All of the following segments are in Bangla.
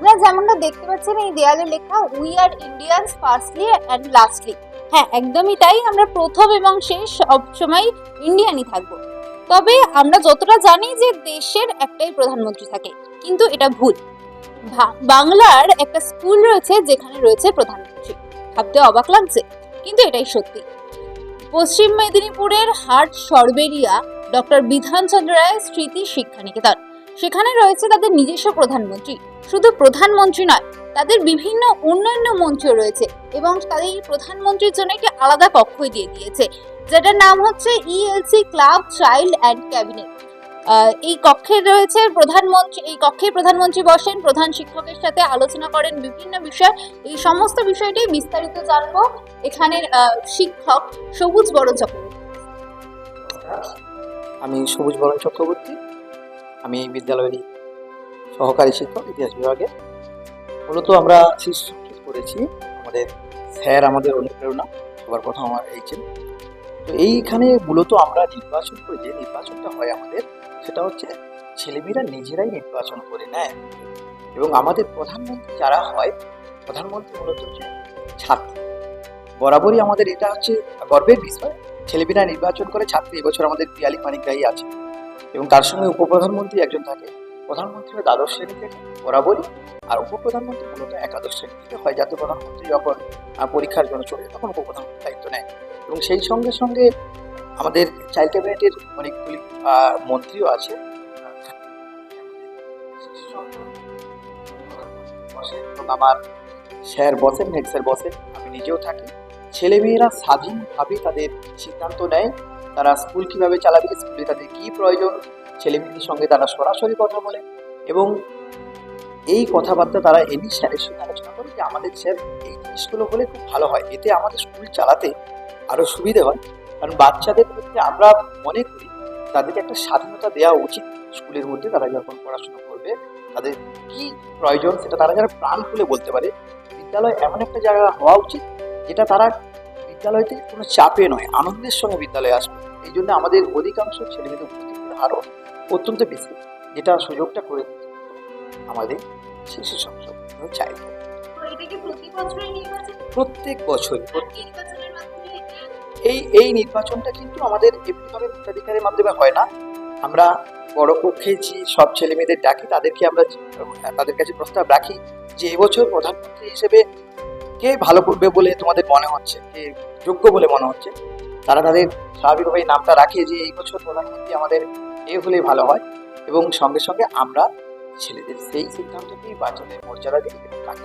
আপনারা যেমনটা দেখতে পাচ্ছেন এই দেয়ালে লেখা we are Indians firstly and lastly হ্যাঁ একদমই তাই। আমরা প্রথম এবং শেষ সবসময় ইন্ডিয়ানই থাকব। তবে আমরা যতটা জানি যে দেশের একটাই প্রধানমন্ত্রী থাকে, কিন্তু এটা ভুল। বাংলার একটা স্কুল রয়েছে যেখানে রয়েছে প্রধানমন্ত্রী। ভাবতে অবাক লাগছে, কিন্তু এটাই সত্যি। পশ্চিম মেদিনীপুরের হাট সরবেরিয়া, ডক্টর বিধানচন্দ্র রায় স্মৃতি শিক্ষা নিকেতন সেখানে রয়েছে তাদের নিজস্ব প্রধানমন্ত্রী। শুধু প্রধানমন্ত্রী নয়, তাদের বিভিন্ন উন্নয়ন মন্ত্রীও রয়েছে এবং তাদের প্রধানমন্ত্রীর জন্য একটি আলাদা কক্ষই দিয়ে দিয়েছে, যেটার নাম হচ্ছে E L C club child and cabinet এই কক্ষে রয়েছে প্রধানমন্ত্রী, এই কক্ষে প্রধানমন্ত্রী বসেন, প্রধান শিক্ষকের সাথে আলোচনা করেন বিভিন্ন বিষয়। এই সমস্ত বিষয়টি বিস্তারিত জানব এখানের শিক্ষক সবুজ বড় চক্রবর্তী। আমি সবুজ বরণ চক্রবর্তী। আমি এই বিদ্যালয়েরই সহকারী শিক্ষক ইতিহাস বিভাগে। মূলত আমরা করেছি আমাদের স্যার আমাদের অনুপ্রেরণা, সবার প্রথম আমার এই ছিল। তো এইখানে মূলত আমরা নির্বাচন করি, যে নির্বাচনটা হয় আমাদের, সেটা হচ্ছে ছেলেমেয়েরা নিজেরাই নির্বাচন করে নেয়। এবং আমাদের প্রধানমন্ত্রী যারা হয়, প্রধানমন্ত্রী মূলত হচ্ছে ছাত্র। বরাবরই আমাদের এটা হচ্ছে গর্বের বিষয়। ছেলেমেয়েরা নির্বাচন করে ছাত্রী, এবছর আমাদের পিয়ালি পানিগ্রাহী আছে। এবং তার সঙ্গে উপপ্রধানমন্ত্রী একজন থাকে। প্রধানমন্ত্রী দ্বাদশ শ্রেণি থেকে বরাবরই, আর উপপ্রধানমন্ত্রী মূলত একাদশ শ্রেণি থেকে হয়। যাতে প্রধানমন্ত্রী যখন পরীক্ষার জন্য চলে তখন উপপ্রধানমন্ত্রী দায়িত্ব নেয়। এবং সেই সঙ্গে সঙ্গে আমাদের চাইল্ড ক্যাবিনেটের অনেকগুলি মন্ত্রীও আছে। আমার স্যার বসেন হেড স্যার বসেন, আমি নিজেও থাকি। ছেলেমেয়েরা স্বাধীনভাবে তাদের সিদ্ধান্ত নেয়। তারা স্কুল কীভাবে চালাবে, স্কুলে তাদের কী প্রয়োজন? ছেলেমেয়েদের সঙ্গে তারা সরাসরি কথা বলে এবং এই কথাবার্তা তারা এমনি স্যারের সঙ্গে আলোচনা করে যে, আমাদের স্যার এই জিনিসগুলো হলে খুব ভালো হয়। এতে আমাদের স্কুল চালাতে আরও সুবিধে হয়। কারণ বাচ্চাদের ক্ষেত্রে আমরা মনে করি তাদেরকে একটা স্বাধীনতা দেওয়া উচিত স্কুলের মধ্যে তারা যখন পড়াশোনা করবে। তাদের কি প্রয়োজন সেটা তারা যারা প্রাণ খুলে বলতে পারে। বিদ্যালয় এমন একটা জায়গা হওয়া উচিত যেটা তারা বিদ্যালয়তে কোনো চাপে নয় আনন্দের সঙ্গে বিদ্যালয়ে আসবে। এই জন্য আমাদের অধিকাংশ ছেলেমেয়েদের উপস্থিতির হারও অত্যন্ত বেশি যেটা সুযোগটা করে আমাদের শিশু সংসদ চাই প্রত্যেক বছর এই এই নির্বাচনটা কিন্তু আমাদের এমনিভাবে ভোটাধিকারের মাধ্যমে হয় না। আমরা বড় কক্ষেছি সব ছেলে মেয়েদের ডাকি তাদেরকে আমরা তাদের কাছে প্রস্তাব রাখি যে এবছর প্রধানমন্ত্রী হিসেবে কে ভালো করবে বলে তোমাদের মনে হচ্ছে? কে যোগ্য বলে মনে হচ্ছে? তারা তাদের স্বাভাবিকভাবে নামটা রাখে যে এই বছর প্রধানমন্ত্রী আমাদের এ হলে ভালো হয় এবং সঙ্গে সঙ্গে আমরা ছেলেদের সেই সিদ্ধান্তকেই বাচ্চাদের মর্যাদা দিই এবং তাকে।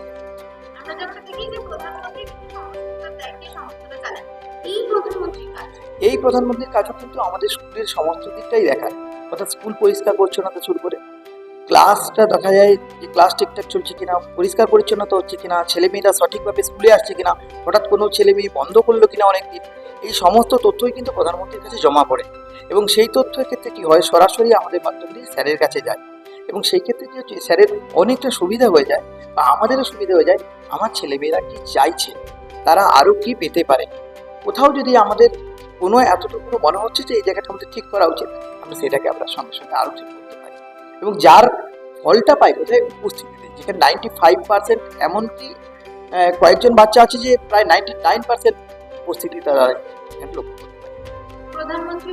আমরা যখন দেখি যে প্রধানমন্ত্রী কিন্তু সংস্কৃতির দায়িত্বে সংস্কৃতি চালান এই প্রধানমন্ত্রীর কাজ এই প্রধানমন্ত্রীর কাজও কিন্তু আমাদের স্কুলের সমস্ত দিকটাই দেখায়। অর্থাৎ স্কুল পরিষ্কার পরিচ্ছন্নতা শুরু করে ক্লাসটা দেখা যায় যে ক্লাস ঠিকঠাক চলছে কিনা, পরিষ্কার পরিচ্ছন্নতা হচ্ছে কিনা, ছেলেমেয়েরা সঠিকভাবে স্কুলে আসছে কিনা, হঠাৎ কোনো ছেলে মেয়ে বন্ধ করল কিনা অনেকদিন, এই সমস্ত তথ্যই কিন্তু প্রধানমন্ত্রীর কাছে জমা পড়ে। এবং সেই তথ্যের ক্ষেত্রে কি হয়, সরাসরি আমাদের বাচ্চাগুলি স্যারের কাছে যায়। এবং সেই ক্ষেত্রে হচ্ছে স্যারের অনেকটা সুবিধা হয়ে যায়, বা আমাদেরও সুবিধা হয়ে যায়, আমার ছেলেমেয়েরা কি চাইছে, তারা আরও কি পেতে পারে? কোথাও যদি আমাদের কোনো এতটুকু মনে হচ্ছে যে এই জায়গাটা আমাদের ঠিক করা উচিত, আমরা সেটাকে আমরা সঙ্গে সঙ্গে আরও ঠিক করতে এবং যার ফলটা পাই কোথায়? উপস্থিতিতে যেখানে নাইনটি ফাইভ পার্সেন্ট এমনকি কয়েকজন বাচ্চা আছে যে প্রায় নাইনটি নাইন পার্সেন্ট উপস্থিতি তারা লক্ষ্য করতে পারে। প্রধানমন্ত্রী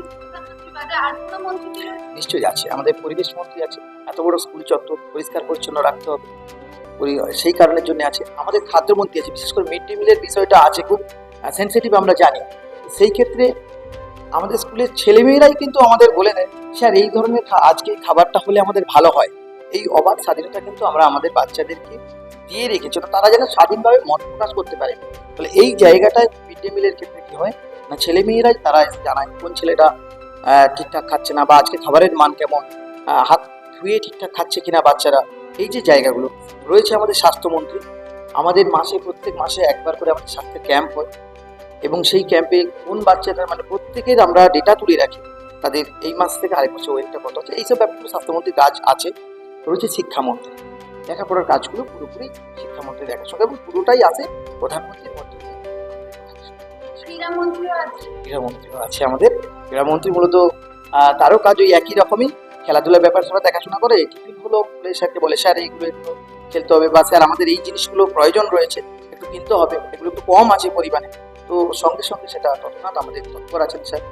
নিশ্চয়ই আছে আমাদের পরিবেশ মন্ত্রী আছে এত বড় স্কুল চত্বর পরিষ্কার পরিচ্ছন্ন রাখতে হবে। সেই কারণের জন্য আছে আমাদের খাদ্যমন্ত্রী আছে বিশেষ করে মিড ডে মিলের বিষয়টা আছে খুব সেন্সিটিভ আমরা জানি। সেই ক্ষেত্রে আমাদের স্কুলের ছেলেমেয়েরাই কিন্তু আমাদের বলে দেয়, স্যার, এই ধরনের আজকে খাবারটা হলে আমাদের ভালো হয়। এই অবাধ স্বাধীনতা কিন্তু আমরা আমাদের বাচ্চাদেরকে দিয়ে রেখেছি। তারা যেন স্বাধীনভাবে মত প্রকাশ করতে পারে। ফলে এই জায়গাটায় মিড ডে মিলের ক্ষেত্রে কি হয়? না, ছেলেমেয়েরাই তারা জানায়, কোন ছেলেটা ঠিকঠাক খাচ্ছে না বা আজকে খাবারের মান কেমন? হাত ধুয়ে ঠিকঠাক খাচ্ছে কিনা বাচ্চারা? এই যে জায়গাগুলো, রয়েছে আমাদের স্বাস্থ্যমন্ত্রী। আমাদের মাসে, প্রত্যেক মাসে একবার করে আমাদের স্বাস্থ্যের ক্যাম্প হয়। এবং সেই ক্যাম্পে কোন বাচ্চাটা মানে প্রত্যেকের আমরা ডেটা তুলে রাখি। তাদের এই মাস থেকে আরেক বছর ওয়েটটা কত আছে এইসব ব্যাপারগুলো স্বাস্থ্যমন্ত্রীর কাজ আছে রয়েছে শিক্ষামন্ত্রী। লেখাপড়ার কাজগুলো পুরোপুরি শিক্ষামন্ত্রী দেখাশোনা এবং পুরোটাই আছে প্রধানমন্ত্রীর মধ্যে। ক্রীড়ামন্ত্রীও আছে। আমাদের। ক্রীড়ামন্ত্রী মূলত তারও কাজ ওই একই রকমই। খেলাধুলার ব্যাপার সবাই দেখাশোনা করে টিফিনগুলো স্যারকে বলে স্যার এইগুলো একটু খেলতে হবে বা স্যার আমাদের এই জিনিসগুলো প্রয়োজন রয়েছে একটু কিনতে হবে এগুলো একটু কম আছে পরিমাণে। তো সঙ্গে সঙ্গে সেটা তৎক্ষণাৎ আমাদের তৎপর আছেন স্যার।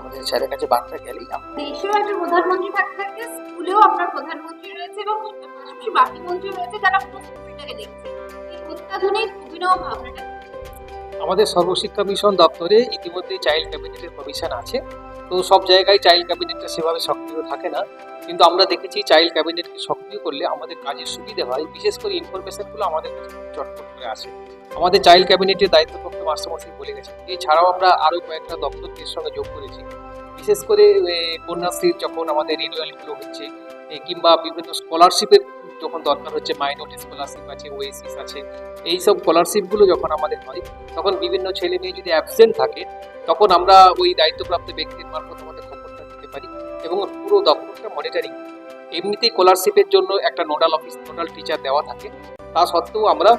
আমাদের স্যারের কাছে বার্তা গেলেই দেশেও একটা প্রধানমন্ত্রী থাকতে স্কুলেও আপনার প্রধানমন্ত্রী রয়েছে এবং পাশাপাশি বাকি মন্ত্রী রয়েছে যারা পুরো স্কুলটাকে দেখছে। এই অত্যাধুনিক অভিনব ভাবনাটা আমাদের সর্বশিক্ষা মিশন দপ্তরে ইতিমধ্যেই চাইল্ড ক্যাবিনেটের কমিশন আছে। তো সব জায়গায় চাইল্ড ক্যাবিনেটটা সেভাবে সক্রিয় থাকে না। কিন্তু আমরা দেখেছি চাইল্ড ক্যাবিনেটকে সক্রিয় করলে আমাদের কাজের সুবিধে হয়। বিশেষ করে ইনফরমেশনগুলো আমাদের কাছে চটপট করে আসে। আমাদের চাইল্ড ক্যাবিনেটের দায়িত্বপ্রাপ্ত মাস্টারমশাই বলে গেছেন। এছাড়াও আমরা আরও কয়েকটা দপ্তরকে সঙ্গে যোগ করেছি। বিশেষ করে কন্যাশ্রীর যখন আমাদের রিনিউয়ালগুলো হচ্ছে কিংবা বিভিন্ন স্কলারশিপের যখন দরকার হচ্ছে, মাইনরিটি স্কলারশিপ আছে ওএসিস আছে এই সব স্কলারশিপগুলো যখন আমাদের হয়, তখন বিভিন্ন ছেলে মেয়ে যদি অ্যাবসেন্ট থাকে, তখন আমরা ওই দায়িত্বপ্রাপ্ত ব্যক্তির মারফত আমাদের খবরটা দিতে পারি এবং পুরো দপ্তরটা মনিটরিং এমনিতেই স্কলারশিপের জন্য একটা নোডাল অফিস নোডাল টিচার দেওয়া থাকে। তা সত্ত্বেও আমরা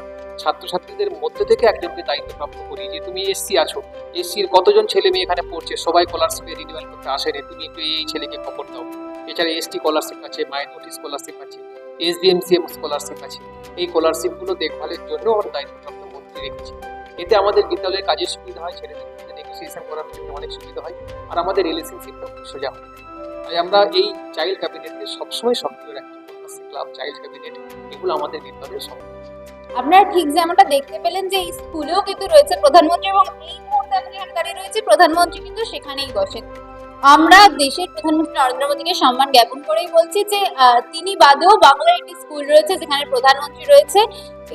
ছাত্রছাত্রীদের মধ্যে থেকে একজনকে দায়িত্বপ্রাপ্ত করি যে, তুমি এসসি আছো। এসসির কতজন ছেলে মেয়ে এখানে পড়ছে? সবাই স্কলারশিপে রিনিউয়াল করতে আসে রে। তুমি একটু এই ছেলেকে খবর দাও। এছাড়া এসটি স্কলারশিপ আছে মাইনরিটি স্কলারশিপ আছে, S D M C M scholarship আছে। এই স্কলারশিপগুলো দেখভালের জন্য আমরা দায়িত্বপ্রাপ্ত মন্ত্রী রেখেছি। এতে আমাদের বিদ্যালয়ের কাজের সুবিধা হয়, ছেলেদের মধ্যে নেগোসিয়েশন করার ক্ষেত্রে অনেক সুবিধা হয়, আর আমাদের রিলেশনশিপটা সোজা হয়। তাই আমরা এই চাইল্ড ক্যাবিনেটকে সবসময় সক্রিয় রাখি। ক্লাব চাইল্ড ক্যাবিনেট এগুলো আমাদের বিদ্যালয়ের সব আপনারা ঠিক যেমনটা দেখতে পেলেন যে এই স্কুলেও কিন্তু রয়েছে প্রধানমন্ত্রী এবং এই মুহূর্তে যেখানে দাঁড়িয়ে রয়েছে, প্রধানমন্ত্রী কিন্তু সেখানেই বসেন। আমরা দেশের প্রধানমন্ত্রী নরেন্দ্র মোদীকে সম্মান জ্ঞাপন করেই বলছি যে তিনি বাদেও বাংলার একটি স্কুল রয়েছে যেখানে প্রধানমন্ত্রী রয়েছে।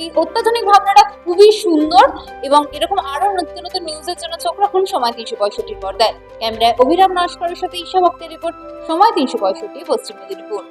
এই অত্যাধুনিক ভাবনাটা খুবই সুন্দর এবং এরকম আরও নতুন নতুন নিউজের জন্য চোখ রাখুন সময় তিনশো পঁয়ষট্টির পর্দায়। ক্যামেরায় অভিরাম নস্করের সাথে ঈশা ভক্তের রিপোর্ট, সময় তিনশো পঁয়ষট্টি পশ্চিম মেদিনীপুর।